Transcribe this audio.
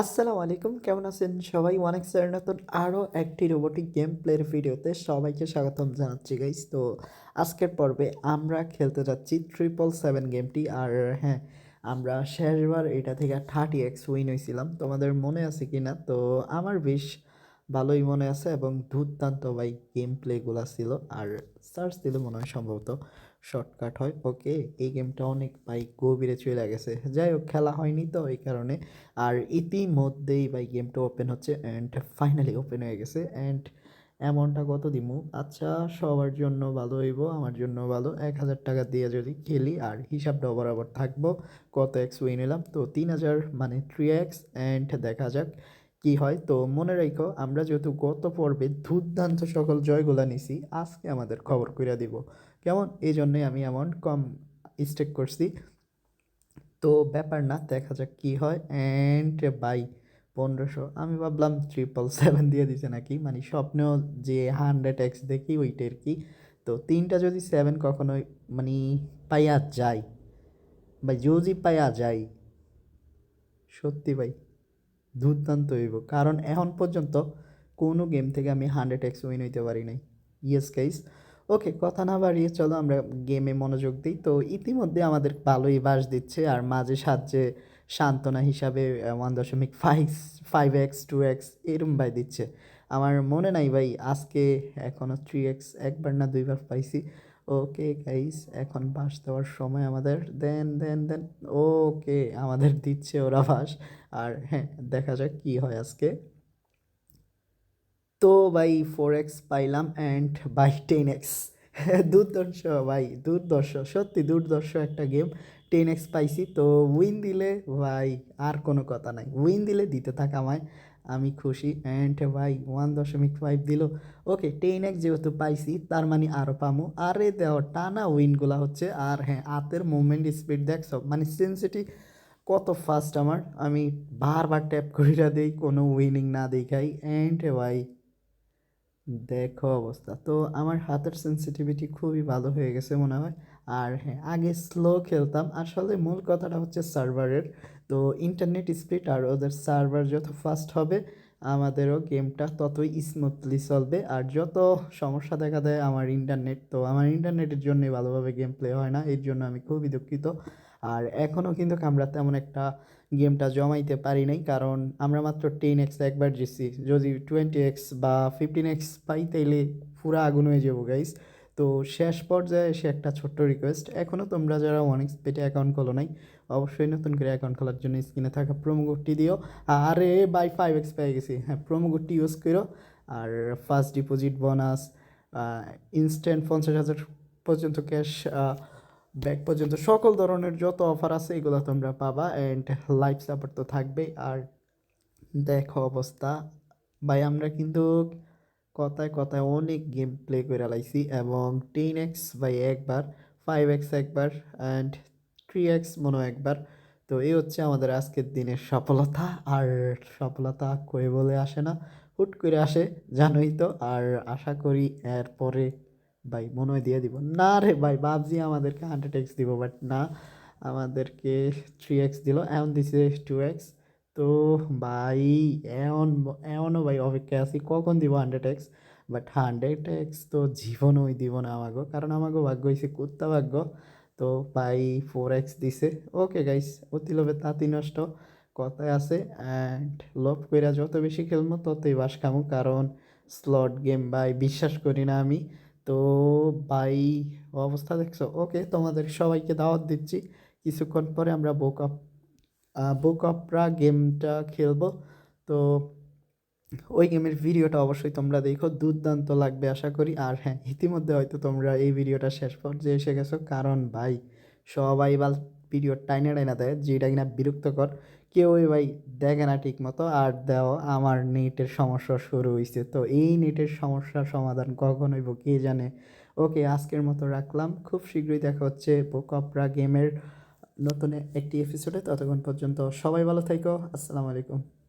আসসালামু আলাইকুম, কেমন আছেন সবাই? অনেক স্যার নতুন আরও একটি রোবোটিক গেম প্লের ভিডিওতে সবাইকে স্বাগতম জানাচ্ছি গাইস তো আজকের পর্বে আমরা খেলতে যাচ্ছি ট্রিপল সেভেন গেমটি আর হ্যাঁ আমরা শেষবার এটা থেকে থার্টি এক্স উইন হয়েছিলাম। তোমাদের মনে আছে কি না তো আমার বেশ ভালোই মনে আছে এবং দুর্দান্ত ভাই গেম প্লেগুলো ছিল। আর সার্চ দিলে মনে হয় সম্ভবত শর্টকাট হয়। ওকে, এই গেমটা অনেক, ভাই, গভীরে চলে গেছে। যাই হোক, খেলা হয়নি তো এই কারণে। আর ইতিমধ্যেই, ভাই, গেমটা ওপেন হচ্ছে অ্যান্ড ফাইনালি ওপেন হয়ে গেছে। অ্যান্ড অ্যামাউন্টটা কত দিমু? আচ্ছা সবার জন্য ভালো হইব, আমার জন্য ভালো। এক হাজার টাকা দিয়ে যদি খেলি, আর হিসাবটা বরাবর থাকব, কত এক্স উইন এলাম? তো তিন হাজার মানে থ্রি এক্স অ্যান্ড দেখা যাক কি হয়। তো মনে রাখো, আমরা যেহেতু গত পর্বে দুর্দান্ত সকল জয়গুলা নিছি, আজকে আমাদের খবর কইরা দিব। কেমন? এই জন্যই আমি অ্যামাউন্ট কম স্টেক করছি। তো ব্যাপার না, দেখা যাক কী হয়। অ্যান্ড বাই পনেরোশো। আমি ভাবলাম ট্রিপল সেভেন দিয়ে দিছে নাকি? মানে স্বপ্নেও যে হান্ড্রেড এক্স দেখি ওইটার কি। তো তিনটা যদি সেভেন কখনোই মানে পাইয়া যায় বা যদি পাইয়া যায়, সত্যি ভাই, দুর্দান্ত হইব। কারণ এখন পর্যন্ত কোনো গেম থেকে আমি হান্ড্রেড এক্স উইন হইতে পারি নাই। ইয়েস গাইস ওকে কথা না বাড়িয়ে চলো, আমরা গেমে মনোযোগ দিই। তো ইতিমধ্যে আমাদের ভালোই বাস দিচ্ছে, আর মাঝে সাহায্যে সান্ত্বনা হিসাবে ওয়ান দশমিক five five x two x এরম ভাই দিচ্ছে। আমার মনে নাই ভাই, আজকে এখনও থ্রি এক্স একবার না দুইবার পাইছি। ওকে গাইস এখন বাস দেওয়ার সময় আমাদের। দেন দেন দেন ওকে আমাদের দিচ্ছে ওরা বাস। আর হ্যাঁ দেখা যাক কী হয় আজকে। তো ভাই ফোর এক্স পাইলাম অ্যান্ড বাই টেন এক্স দুর্দর্শ ভাই, দুর্দর্শ, সত্যি দুর্দর্শ একটা গেম টেন এক্স পাইছি, তো উইন দিলে ভাই আর কোনো কথা নাই। উইন দিলে দিতে থাক আমায়, আমি খুশি। অ্যান্ড ভাই ওয়ান দশমিক ফাইভ দিল। ওকে টেন এক্স যেহেতু পাইছি, তার মানে আরও পামু। আরে দেওয়া টানা উইনগুলা হচ্ছে। আর হ্যাঁ হাতের মুভমেন্ট স্পিড দেখছ মানে সেন্সিটি কত ফাস্ট আমার। আমি বারবার ট্যাপ করিয়া দিই, কোনো উইনিং না দেখাই। অ্যান্ড ভাই দেখো অবস্থা। তো আমার হাতের সেন্সিটিভিটি খুবই ভালো হয়ে গেছে মনে হয়। আর হ্যাঁ আগে স্লো খেলতাম। আসলে মূল কথাটা হচ্ছে সার্ভারের তো ইন্টারনেট স্পিড আর ওদের সার্ভার যত ফাস্ট হবে আমাদেরও গেমটা ততই স্মুথলি চলবে। আর যত সমস্যা দেখা দেয় আমার ইন্টারনেট তো আমার ইন্টারনেটের জন্যই ভালোভাবে গেম প্লে হয় না, এর জন্য আমি খুবই দুঃখিত। আর এখনও কিন্তু আমরা তেমন একটা গেমটা জমাইতে পারি নাই, কারণ আমরা মাত্র টেন এক্স একবার জিতছি। যদি টোয়েন্টি এক্স বা ফিফটিন এক্স পাই, তাইলে পুরো আগুন হয়ে যাব গাইস তো শেষ পর্যায়ে এসে একটা ছোট্ট রিকোয়েস্ট এখনও তোমরা যারা অনেক পেটে অ্যাকাউন্ট খোলো নাই, অবশ্যই নতুন করে অ্যাকাউন্ট খোলার জন্য স্ক্রিনে থাকা প্রোমো কোডটি দিও। আরে বাই ফাইভ এক্স পেয়ে গেছি। হ্যাঁ প্রোমো কোডটি ইউজ করো। আর ফার্স্ট ডিপোজিট বোনাস ইনস্ট্যান্ট পঞ্চাশ হাজার পর্যন্ত ক্যাশ ব্যাক পর্যন্ত সকল ধরনের যত অফার আছে এগুলো তোমরা পাবা অ্যান্ড লাইফ সাপোর্ট তো থাকবেই। আর দেখো অবস্থা। ভাই, আমরা কিন্তু কথায় কথায় অনেক গেম প্লে করে লাইছি এবং টেন এক্স বাই একবার ফাইভ এক্স একবার অ্যান্ড থ্রি এক্স মনে একবার। তো এই হচ্ছে আমাদের আজকের দিনের সফলতা। আর সফলতা কই বলে আসে না, হুট করে আসে, জানোই তো। আর আশা করি এরপরে ভাই মনে হয় দিয়ে দিব। না রে ভাই, ভাবছি আমাদেরকে হান্ড্রেড এক্স দিব বাট না, আমাদেরকে থ্রি এক্স দিল এমন দিছে টু এক্স তো ভাই, এমন, এমনও ভাই অপেক্ষায় আছি। কখন দিব hundred x but hundred x তো জীবনই দিব না আমাগো। কারণ আমাগো ভাগ্য হয়েছে কুত্তা ভাগ্য। তো ভাই ফোর এক্স দিছে। ওকে গাইস অতি লোভে তাঁতি নষ্ট। কথায় আছে অ্যান্ড লোভ কইরা যত বেশি খেলব ততই বাস খামু। কারণ স্লট গেম ভাই বিশ্বাস করি না আমি। তো ভাই, অবস্থা দেখছ? ওকে তোমাদের সবাইকে দাওয়াত দিচ্ছি। কিছুক্ষণ পরে আমরা বুক আপ বুক গেমটা খেলব। তো ওই গেমের ভিডিওটা অবশ্যই তোমরা দেখো, দুর্দান্ত লাগবে আশা করি। আর হ্যাঁ ইতিমধ্যে হয়তো তোমরা এই ভিডিওটা শেষ পর্যায়ে এসে গেছো। কারণ ভাই, সবাই বাল ভিডিও টাইনা টাইনা দেয়, যেটা কিনা বিরক্তকর। কেউই ভাই দেখে না ঠিক মতো আর দেও আমার নেটের সমস্যা শুরু হয়েছে তো এই নেটের সমস্যার সমাধান কখন হইব কে জানে? ওকে, আজকের মতো রাখলাম। খুব শীঘ্রই দেখা হচ্ছে পোকপরা গেমের নতুন একটি এপিসোডে ততক্ষণ পর্যন্ত সবাই ভালো থাকো আসসালামু আলাইকুম।